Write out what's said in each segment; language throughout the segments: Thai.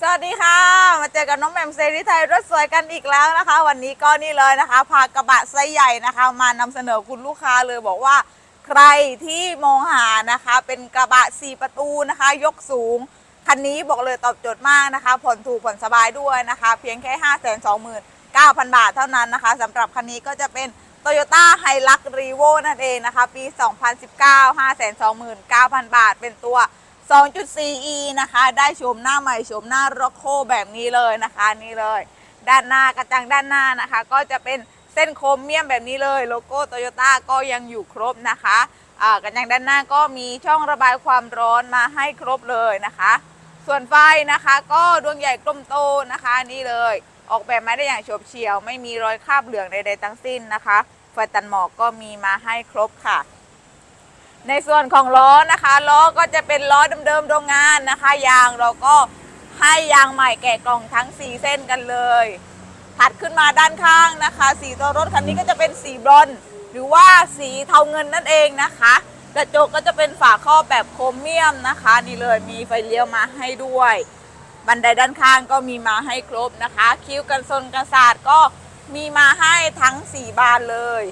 สวัสดีค่ะ มาเจอกับน้องแหม่มเซรีไทยรถสวยกันอีกแล้วนะคะ วันนี้ก็นี่เลยนะคะพากระบะไซส์ใหญ่นะคะ มานำเสนอคุณลูกค้าเลยบอกว่า ใครที่มองหานะคะ เป็นกระบะ 4 ประตูนะคะ ยกสูง คันนี้บอกเลยตอบโจทย์มากนะคะ ผ่อนถูกผ่อนสบายด้วยนะคะ เพียงแค่ 5 2 9 0 0 0 บาทเท่านั้นนะคะสำหรับคันนี้ก็จะเป็น Toyota h i l u x r e v o นั่นเองนะคะ ปี 2019 529,000 บาท เป็นตัว 2.4e นะคะ ได้ชมหน้าใหม่ชมหน้าร็อกโคแบบนี้เลยนะคะนี่เลย ด้านหน้ากระจังด้านหน้านะคะ ก็จะเป็นเส้นโครเมียมแบบนี้เลย โลโก้โตโยต้าก็ยังอยู่ครบนะคะอ่ากระจังด้านหน้าก็มีช่องระบายความร้อนมาให้ครบเลยนะคะ ส่วนไฟนะคะก็ดวงใหญ่กลมโตนะคะนี่เลย ออกแบบมาได้อย่างโฉบเฉี่ยว ไม่มีรอยคราบเหลืองใดๆทั้งสิ้นนะคะไฟตันหมอกก็มีมาให้ครบค่ะ ในส่วนของล้อนะคะล้อก็จะเป็นล้อเดิมๆโรงงานนะคะ ยางเราก็ให้ยางใหม่แกะกล่องทั้ง 4 เส้นกันเลย ถัดขึ้นมาด้านข้างนะคะ สีตัวรถคันนี้ก็จะเป็นสีบรอนหรือว่าสีเทาเงินนั่นเองนะคะ กระจกก็จะเป็นฝาครอบแบบโครเมียมนะคะ นี่เลยมีไฟเลี้ยวมาให้ด้วย บันไดด้านข้างก็มีมาให้ครบนะคะ คิ้วกันซนกันศาสตร์ก็มีมาให้ทั้ง 4 บานเลย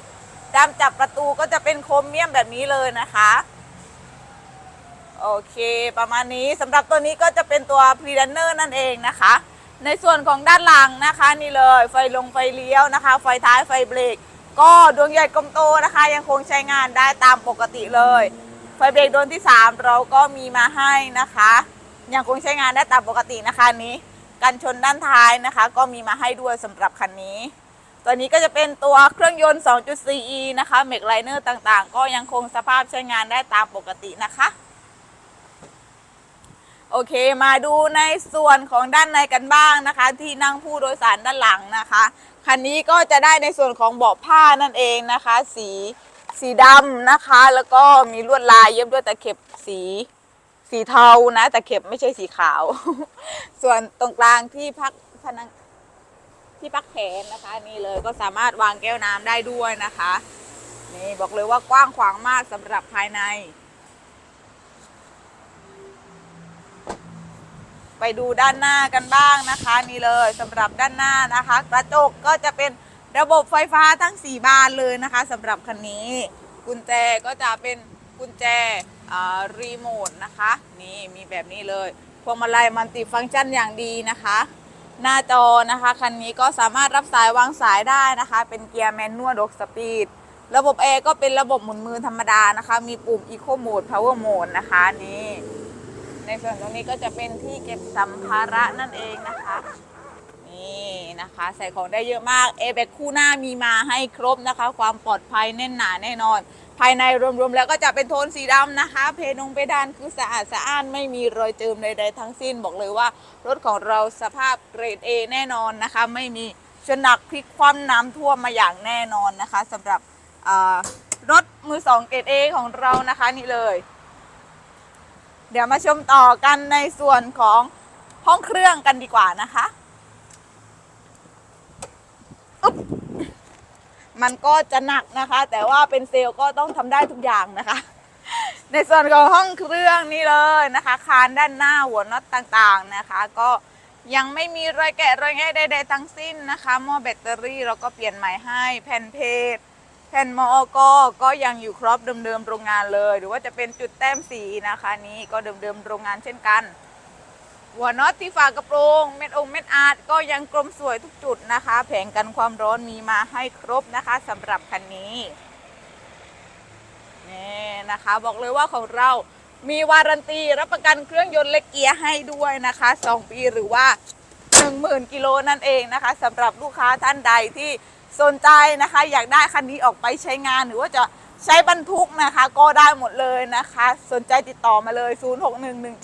ด้ามจับประตูก็จะเป็นโครเมียมแบบนี้เลยนะคะ โอเค ประมาณนี้สำหรับตัวนี้ก็จะเป็นตัวพรีดันเนอร์นั่นเองนะคะ ในส่วนของด้านหลังนะคะนี่เลยไฟลงไฟเลี้ยวนะคะ ไฟท้ายไฟเบรกก็ดวงใหญ่กลมโตนะคะ ยังคงใช้งานได้ตามปกติเลย ไฟเบรกดวงที่ 3 เราก็มีมาให้นะคะ ยังคงใช้งานได้ตามปกตินะคะนนี้กันชนด้านท้ายนะคะ ก็มีมาให้ด้วยสำหรับคันนี้ ตัวนี้ก็จะเป็นตัวเครื่องยนต์ 2.4e นะคะเมกไลเนอร์ต่างๆ ก็ยังคงสภาพใช้งานได้ตามปกตินะคะ โอเคมาดูในส่วนของด้านในกันบ้างนะคะ ที่นั่งผู้โดยสารด้านหลังนะคะ คันนี้ก็จะได้ในส่วนของเบาะผ้านั่นเองนะคะ สีสีดำนะคะ แล้วก็มีลวดลายเย็บด้วยตะเข็บสีสีเทานะ ตะเข็บไม่ใช่สีขาว ส่วนตรงกลางที่พักพนัง ที่พักแขนนะคะ นี่เลยก็สามารถวางแก้วน้ำได้ด้วยนะคะ นี่บอกเลยว่ากว้างขวางมากสำหรับภายใน ไปดูด้านหน้ากันบ้างนะคะ นี่เลยสำหรับด้านหน้านะคะ กระจกก็จะเป็นระบบไฟฟ้าทั้ง 4 บานเลยนะคะสำหรับคันนี้ กุญแจก็จะเป็นกุญแจรีโมทนะคะ นี่มีแบบนี้เลยพวงมาลัยมัลติฟังก์ชันอย่างดีนะคะ หน้าจอนะคะ คันนี้ก็สามารถรับสายวางสายได้นะคะ เป็นเกียร์แมนนวลดกสปีด ระบบแอร์ก็เป็นระบบหมุนมือธรรมดานะคะ มีปุ่ม Eco Mode Power Mode นะคะนี่ในส่วนตรงนี้ก็จะเป็นที่เก็บสัมภาระนั่นเองนะคะนี่นะคะ ใส่ของได้เยอะมากเอแบกคู่หน้ามีมาให้ครบนะคะ ความปลอดภัยแน่นหนาแน่นอน ภายในรวมๆแล้วก็จะเป็นโทนสีดำนะคะ เพดงเพดานคือสะอาดสะอ้านไม่มีรอยเจิมใดๆทั้งสิ้นบอกเลยว่ารถของเราสภาพเกรด A แน่นอนนะคะ ไม่มีชนักพลิกคว่ำน้ำท่วมมาอย่างแน่นอนนะคะสำหรับรถมือสองเกรด A ของเรานะคะนี่เลย เดี๋ยวมาชมต่อกันในส่วนของห้องเครื่องกันดีกว่านะคะอึ๊บ มันก็จะหนักนะคะ แต่ว่าเป็นเซลล์ก็ต้องทำได้ทุกอย่างนะคะ ในส่วนของห้องเครื่องนี่เลยนะคะ คานด้านหน้าหัวน็อตต่างๆนะคะ ก็ยังไม่มีรอยแกะรอยแงะใดๆทั้งสิ้นนะคะหม้อแบตเตอรี่เราก็เปลี่ยนใหม่ให้แผ่นเพจแผ่นมอกก็ยังอยู่ครบเดิมๆโรงงานเลย หรือว่าจะเป็นจุดแต้มสีนะคะนี้ก็เดิมๆโรงงานเช่นกัน หัวน็อตที่ฝากระโปรง เม็ดองเม็ดอาร์ตก็ยังกลมสวยทุกจุดนะคะ แผงกันความร้อนมีมาให้ครบนะคะสำหรับคันนี้นี่นะคะ บอกเลยว่าของเรามีวารันตีรับประกันเครื่องยนต์และเกียร์ให้ด้วยนะคะ 2 ปีหรือว่า 10,000 กิโลนั่นเองนะคะสำหรับลูกค้าท่านใดที่สนใจนะคะ อยากได้คันนี้ออกไปใช้งานหรือว่าจะ ใช้บรรทุกนะคะก็ได้หมดเลยนะคะ สนใจติดต่อมาเลย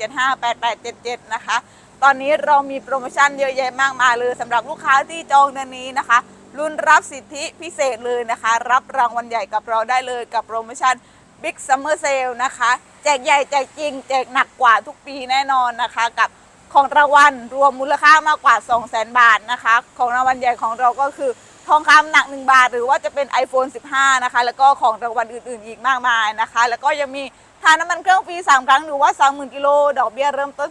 0611758877 นะคะ ตอนนี้เรามีโปรโมชั่นเยอะแยะมากมายเลยสำหรับลูกค้าที่จองเดือนนี้นะคะรุ่นรับสิทธิพิเศษเลยนะคะ รับรางวัลใหญ่กับเราได้เลยกับโปรโมชั่น Big Summer Sale นะคะ แจกใหญ่แจกจริง แจกหนักกว่าทุกปีแน่นอนนะคะ กับของรางวัลรวมมูลค่ามากกว่า 200,000 บาทนะคะ ของรางวัลใหญ่ของเราก็คือ ทองคำหนัก 1 บาท หรือว่าจะเป็น iPhone 15 นะคะ แล้วก็ของรางวัลอื่นๆ อีกมากมายนะคะ แล้วก็ยังมีทานน้ำมันเครื่องฟรี 3 ครั้งหรือว่า20,000 กิโล ดอกเบี้ยเริ่มต้น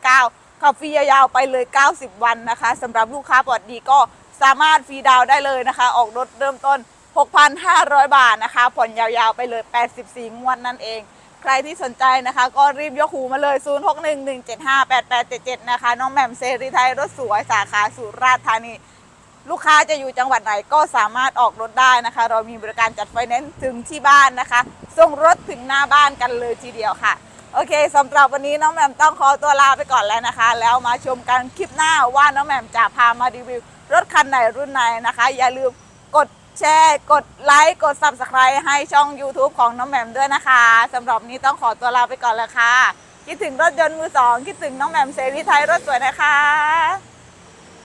2.79ขับฟรียาวๆไปเลย 90 วันนะคะสำหรับลูกค้าปลอดดีก็สามารถฟรีดาวได้เลยนะคะ ออกรถเริ่มต้น 6,500 บาทนะคะ ผ่อนยาวๆไปเลย 84 งวดนั่นเอง ใครที่สนใจนะคะ ก็รีบยกหูมาเลย 0611758877 นะคะ น้องแหม่มเซรีไทยรถสวยสาขาสุราษฎร์ธานี ลูกค้าจะอยู่จังหวัดไหนก็สามารถออกรถได้นะคะ เรามีบริการจัดไฟแนนซ์ถึงที่บ้านนะคะ ส่งรถถึงหน้าบ้านกันเลยทีเดียวค่ะ โอเคสำหรับวันนี้น้องแหม่มต้องขอตัวลาไปก่อนแล้วนะคะ แล้วมาชมกันคลิปหน้าว่าน้องแหม่มจะพามารีวิว รถคันไหนรุ่นไหนนะคะ อย่าลืมกดแชร์ กดไลค์ กด Subscribe ให้ช่อง YouTube ของน้องแหม่มด้วยนะคะสำหรับนนี้ต้องขอตัวลาไปก่อนแล้วค่ะ คิดถึงรถยนต์มือสอง คิดถึงน้องแหม่มเซรีไทยรถสวยนะคะ